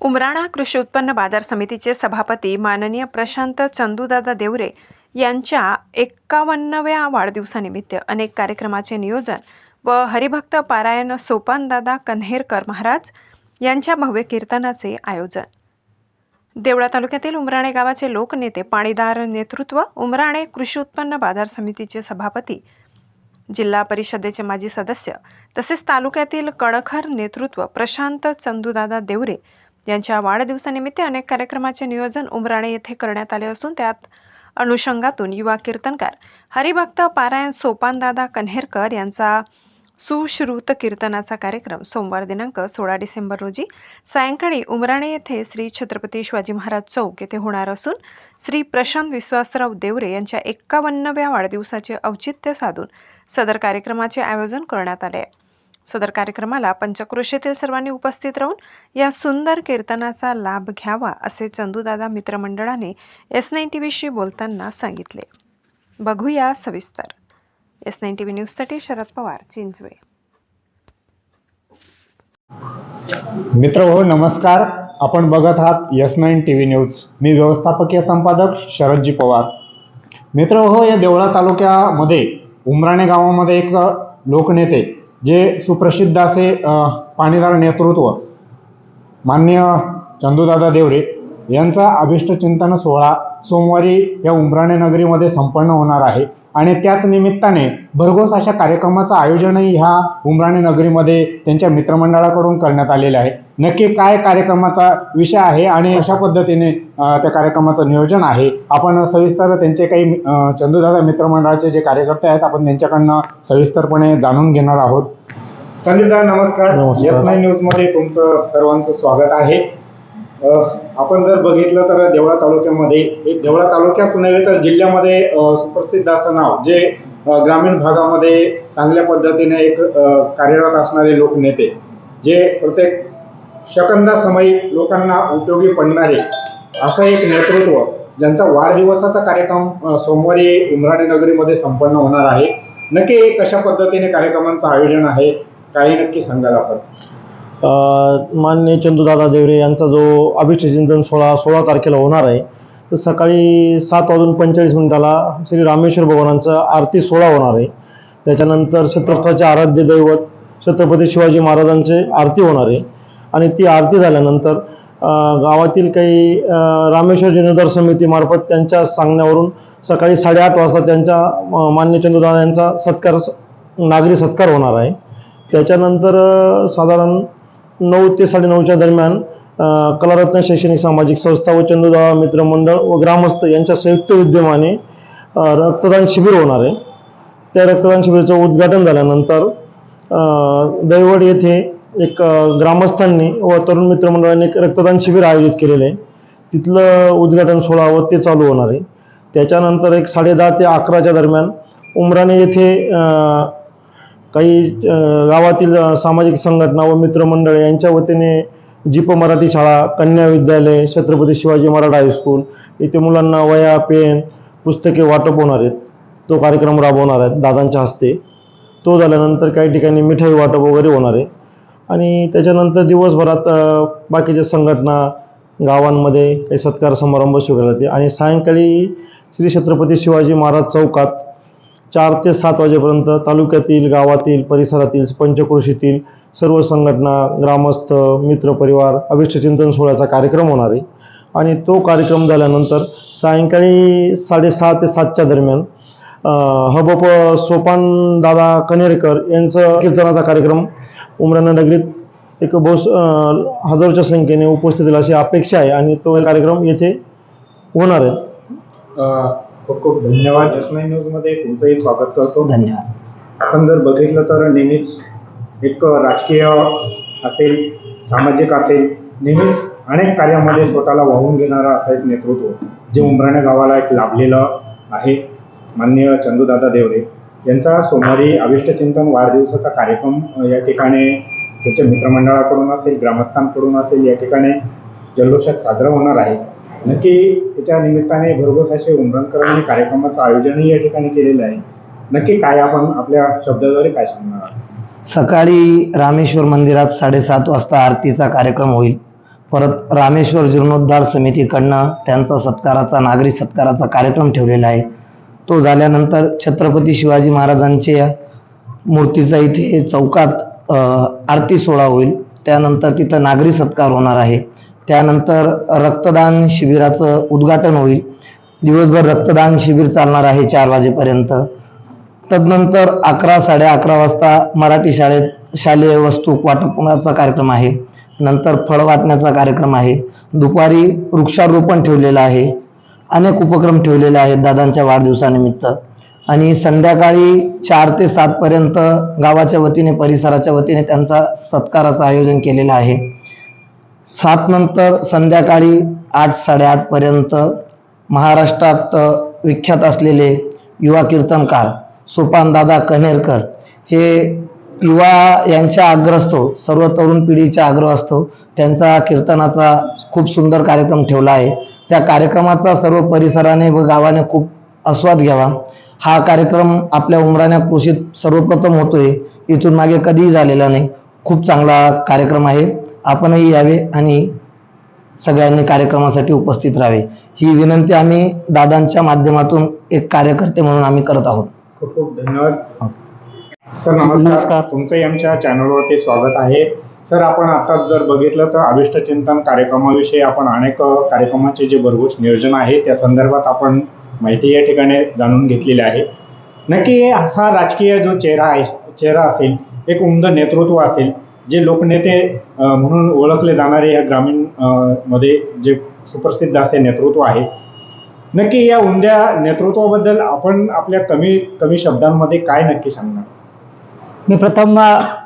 उमराणा कृषी उत्पन्न बाजार समितीचे सभापती माननीय प्रशांत चंदूदादा देवरे यांच्या एक्कावन्नव्या वाढदिवसानिमित्त अनेक कार्यक्रमाचे नियोजन व हरिभक्त पारायण सोपानदादा कन्हेरकर महाराज यांच्या भव्य कीर्तनाचे आयोजन. देवळा तालुक्यातील उमराणे गावाचे लोकनेते पाणीदार नेतृत्व उमराणे कृषी उत्पन्न बाजार समितीचे सभापती जिल्हा परिषदेचे माजी सदस्य तसेच तालुक्यातील कणखर नेतृत्व प्रशांत चंदूदादा देवरे यांच्या वाढदिवसानिमित्त अनेक कार्यक्रमाचे नियोजन उमराणे येथे करण्यात आले असून त्यात अनुषंगातून युवा कीर्तनकार हरिभक्त पारायण सोपानदादा कन्हेरकर यांचा सुश्रुत कीर्तनाचा कार्यक्रम सोमवार दिनांक सोळा डिसेंबर रोजी सायंकाळी उमराणे येथे श्री छत्रपती शिवाजी महाराज चौक येथे होणार असून श्री प्रशांत विश्वासराव देवरे यांच्या एक्कावन्नव्या वाढदिवसाचे औचित्य साधून सदर कार्यक्रमाचे आयोजन करण्यात आले आहे. सदर कार्यक्रमाला पंचक्रोशीतील सर्वांनी उपस्थित राहून या सुंदर कीर्तनाचा लाभ घ्यावा असे चंदूदादा मित्रमंडळाने एस नाईन टी व्हीशी बोलताना सांगितले. बघूया सविस्तर. एस नाईन टी व्ही न्यूजसाठी शरद पवार चिंचवे. मित्र हो नमस्कार. आपण बघत आहात S nine T V news. मी व्यवस्थापकीय संपादक शरदजी पवार. मित्र हो या देवळा तालुक्यामध्ये उमराणे गावामध्ये एक लोकनेते जे सुप्रसिद्ध असे पाणीदार नेतृत्व माननीय चंदूदादा देवरे यांचा अभिष्ट चिंतन सोहळा सोमवारी या उमराणे नगरीमध्ये संपन्न होणार आहे. आणि त्याच निमित्ताने भरघोस अशा कार्यक्रमाचं आयोजनही ह्या उमराणे नगरीमध्ये त्यांच्या मित्रमंडळाकडून करण्यात आलेलं आहे. नक्की काय कार्यक्रमाचा विषय आहे आणि अशा पद्धतीने त्या कार्यक्रमाचं नियोजन आहे? आपण सविस्तर त्यांचे काही चंदूदादा मित्रमंडळाचे जे कार्यकर्ते आहेत आपण त्यांच्याकडनं सविस्तरपणे जाणून घेणार आहोत. संदीपदा नमस्कार. एस नाईन न्यूजमध्ये तुमचं सर्वांचं स्वागत आहे. आपण जर बघितलं तर देवळा तालुक्यामध्ये एक देवळा तालुक्याच नव्हे तर जिल्ह्यामध्ये सुप्रसिद्ध असं नाव जे ग्रामीण भागामध्ये चांगल्या पद्धतीने एक कार्यरत असणारे लोकनेते जे प्रत्येक शकंदासमयी लोकांना उपयोगी पडणारे असं एक नेतृत्व ज्यांचा वाढदिवसाचा कार्यक्रम सोमवारी इंद्राणी नगरीमध्ये संपन्न होणार आहे. नक्की कशा पद्धतीने कार्यक्रमांचं आयोजन आहे काही नक्की सांगाल आपण? मान्य माननीय चंदूदादा देवरे यांचा जो अभिष्ट चिंतन सोळा सोळा तारखेला होणार आहे तर सकाळी सात वाजून पंचेचाळीस मिनिटाला श्री रामेश्वर भगवानांचा आरती सोहळा होणार आहे. त्याच्यानंतर छत्रपतीचे आराध्य दैवत छत्रपती शिवाजी महाराजांचे आरती होणार आहे. आणि ती आरती झाल्यानंतर गावातील काही रामेश्वर जिनोदर समितीमार्फत त्यांच्या सांगण्यावरून सकाळी साडेआठ वाजता त्यांच्या मान्य चंदूदादा यांचा सत्कार नागरी सत्कार होणार आहे. त्याच्यानंतर साधारण नऊ ते साडेनऊच्या दरम्यान कलारत्न शैक्षणिक सामाजिक संस्था व चंदूदादा मित्रमंडळ व ग्रामस्थ यांच्या संयुक्त विद्यमाने रक्तदान शिबिर होणार आहे. त्या रक्तदान शिबिराचं उद्घाटन झाल्यानंतर दैवड येथे एक ग्रामस्थांनी व तरुण मित्रमंडळाने एक रक्तदान शिबिर आयोजित केलेलं आहे. तिथलं उद्घाटन सोहळा व ते चालू होणार आहे. त्याच्यानंतर एक साडेदहा ते अकराच्या दरम्यान उमराने येथे काही गावातील सामाजिक संघटना व मित्रमंडळ यांच्या वतीने जीप मराठी शाळा कन्या विद्यालय छत्रपती शिवाजी मराठा हायस्कूल येथे मुलांना वया पेन पुस्तके वाटप होणार आहेत. तो कार्यक्रम राबवणार आहेत दादांच्या हस्ते. तो झाल्यानंतर काही ठिकाणी मिठाई वाटप वगैरे होणार आहे. आणि त्याच्यानंतर दिवसभरात बाकीच्या संघटना गावांमध्ये काही सत्कार समारंभ स्वीकारले जाते आणि सायंकाळी श्री छत्रपती शिवाजी महाराज चौकात चार ते सात वाजेपर्यंत तालुक्यातील गावातील परिसरातील पंचक्रोशीतील सर्व संघटना ग्रामस्थ मित्रपरिवार अभिष्ट चिंतन सोहळ्याचा कार्यक्रम होणार आहे. आणि तो कार्यक्रम झाल्यानंतर सायंकाळी साडेसहा ते सातच्या दरम्यान हबप सोपान दादा कनेरकर यांचं कीर्तनाचा कार्यक्रम उमराना नगरीत एक बहुस हजारोच्या संख्येने उपस्थित अशी अपेक्षा आहे आणि तो कार्यक्रम येथे होणार आहे. खूप खूप धन्यवाद. नाईन न्यूजमध्ये तुमचंही स्वागत करतो. धन्यवाद. आपण जर बघितलं तर नेहमीच एक राजकीय असेल सामाजिक असेल नेहमीच अनेक कार्यामध्ये स्वतःला वाहून घेणारा असं एक नेतृत्व जे उमराणे गावाला एक लाभलेलं आहे. माननीय चंदूदादा देवरे यांचा सोमवारी अभिष्ट चिंतन वाढदिवसाचा कार्यक्रम या ठिकाणी त्यांच्या मित्रमंडळाकडून असेल ग्रामस्थांकडून असेल या ठिकाणी जल्लोषात साजरा होणार आहे. नक्की त्याच्या निमित्ताने भरघोस असे उमरणकरांनी कार्यक्रमाचं आयोजनही या ठिकाणी केलेलं आहे. नक्की काय आपण आपल्या शब्दाद्वारे काय सांगणार सकाळी रामेश्वर मंदिरात साडेसात वाजता आरतीचा कार्यक्रम होईल. परत रामेश्वर जीर्णोद्धार समितीकडनं त्यांचा सत्काराचा नागरी सत्काराचा कार्यक्रम ठेवलेला आहे. तो झाल्यानंतर छत्रपती शिवाजी महाराजांच्या मूर्तीचा इथे चौकात आरती सोहळा होईल. त्यानंतर तिथं नागरी सत्कार होणार आहे. त्यानंतर रक्तदान शिबिराचं उद्घाटन होईल. दिवसभर रक्तदान शिबिर चालणार आहे चार वाजेपर्यंत. तदनंतर अकरा साडे अकरा वाजता मराठी शाळेत शालेय वस्तू वाटपण्याचा कार्यक्रम आहे. नंतर फळ वाटण्याचा कार्यक्रम आहे. दुपारी वृक्षारोपण ठेवलेलं आहे. अनेक उपक्रम ठेवलेले आहेत दादांच्या वाढदिवसानिमित्त. आणि संध्याकाळी चार ते सातपर्यंत गावाच्या वतीने परिसराच्या वतीने त्यांचा सत्काराचं आयोजन केलेलं आहे. सात नंतर संध्याकाळी आठ साडेआठपर्यंत महाराष्ट्रात विख्यात असलेले युवा कीर्तनकार सोपानदादा कनेरकर हे युवा यांच्या आग्रह असतो सर्व तरुण पिढीचा आग्रह असतो त्यांचा कीर्तनाचा खूप सुंदर कार्यक्रम ठेवला आहे. त्या कार्यक्रमाचा सर्व परिसराने व गावाने खूप आस्वाद घ्यावा. हा कार्यक्रम आपल्या उमराण्या कृषीत सर्वप्रथम होतोय. इथून मागे कधीही झालेला नाही. खूप चांगला कार्यक्रम आहे. आपणही यावे आणि सगळ्यांनी कार्यक्रमासाठी उपस्थित राहावे. ही विनंती आम्ही दादांच्या माध्यमातून एक कार्यकर्ते म्हणून आम्ही करत आहोत. खूप खूप धन्यवाद. सर नमस्कार. तुमचंही आमच्या चॅनलवरती स्वागत आहे. सर आपण आता जर बघितलं तर अभिष्ट चिंतन कार्यक्रमाविषयी आपण अनेक कार्यक्रमाचे जे भरघोस नियोजन आहे त्या संदर्भात आपण माहिती या ठिकाणी जाणून घेतलेली आहे. नक्की हा राजकीय जो चेहरा आहे चेहरा असेल एक उमद नेतृत्व असेल जे लोकनेते म्हणून ओळखले जाणारे या ग्रामीणमध्ये जे सुप्रसिद्ध असे नेतृत्व आहे. नक्की या उमद्या नेतृत्वाबद्दल आपण आपल्या कमी कमी शब्दांमध्ये काय नक्की सांगणार? मी प्रथम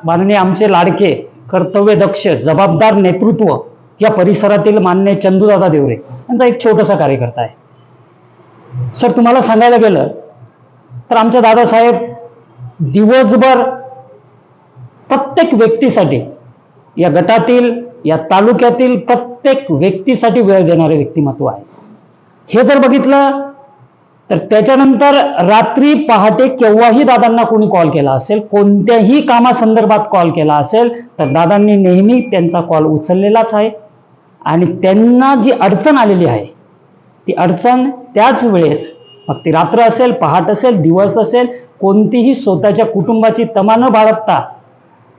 माननीय आमचे लाडके कर्तव्यदक्ष जबाबदार नेतृत्व या परिसरातील मान्य चंदूदादा देवरे यांचा एक छोटासा कार्यकर्ता आहे. सर तुम्हाला सांगायला गेलं तर आमच्या दादासाहेब दिवसभर प्रत्येक व्यक्तीसाठी या गटातील या तालुक्यातील प्रत्येक व्यक्तीसाठी वेळ देणारे व्यक्तिमत्व आहे. हे जर बघितलं तर त्याच्यानंतर रात्री पहाटे केव्हाही दादांना कोणी कॉल केला असेल कोणत्याही कामासंदर्भात कॉल केला असेल तर दादांनी नेहमी त्यांचा कॉल उचललेलाच आहे. आणि त्यांना जी अडचण आलेली आहे ती अडचण त्याच वेळेस मग ती रात्र असेल पहाट असेल दिवस असेल कोणतीही स्वतःच्या कुटुंबाची तमा न बाळगता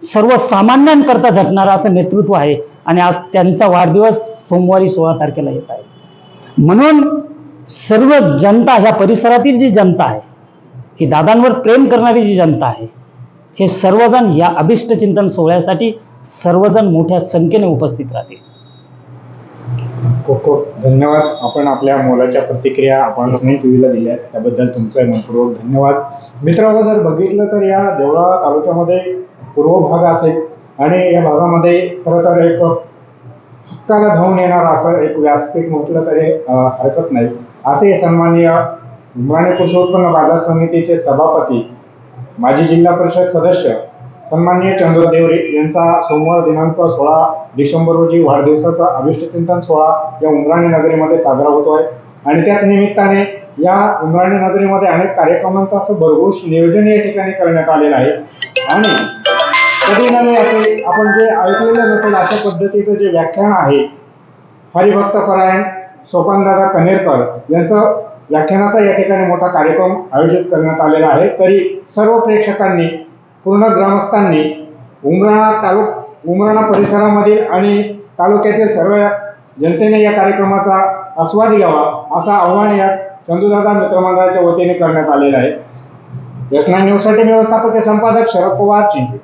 सर्वसामान्यांकरता झटणारं असं नेतृत्व आहे आणि आज त्यांचा वाढदिवस सोमवारी सोळा तारखेला येत आहे. म्हणून सर्व जनता ह्या परिसरातील जी जनता आहे ही दादांवर प्रेम करणारी जी जनता आहे हे सर्वजण या अभिष्ट चिंतन सोहळ्यासाठी सर्वजण मोठ्या संख्येने उपस्थित राहतील. खूप खूप धन्यवाद. आपण आपल्या मोलाच्या प्रतिक्रिया आपण स्नेह टीव्हीला दिल्या त्याबद्दल तुमचं मनपूर्वक धन्यवाद. मित्रांनो जर बघितलं तर या देवळा तालुक्यामध्ये पूर्व भाग असेल. आणि या भागामध्ये खरं तर एक हक्काला धावून येणार असं एक व्यासपीठ म्हटलं तरी हरकत नाही. असे सन्माननीय उमराणे कृषी उत्पन्न बाजार समितीचे सभापती माजी जिल्हा परिषद सदस्य सन्माननीय चंद्रदेवरे यांचा सोमवार दिनांक सोळा डिसेंबर रोजी वाढदिवसाचा अभिष्टचिंतन सोहळा या उमराणी नगरीमध्ये साजरा होतोय. आणि त्याच निमित्ताने या उमराणी नगरीमध्ये अनेक कार्यक्रमांचं असं भरघोस नियोजन या ठिकाणी करण्यात आलेलं आहे. आणि कधी नव्हे असे आपण जे ऐकलेलं नसेल अशा पद्धतीचं जे व्याख्यान आहे हरिभक्त परायण सोपानदादा कनेरकर यांचं व्याख्यानाचा या ठिकाणी मोठा कार्यक्रम आयोजित करण्यात आलेला आहे. तरी सर्व प्रेक्षकांनी पूर्ण ग्रामस्थांनी उमराणा तालुक उमराणा परिसरामधील आणि तालुक्यातील सर्व जनतेने या कार्यक्रमाचा आस्वाद घ्यावा असं आव्हान या चंदूदादा मित्रमंडळाच्या वतीने करण्यात आलेलं आहे. एस न्यूजसाठी व्यवस्थापकीय संपादक शरद पवार चिंचणी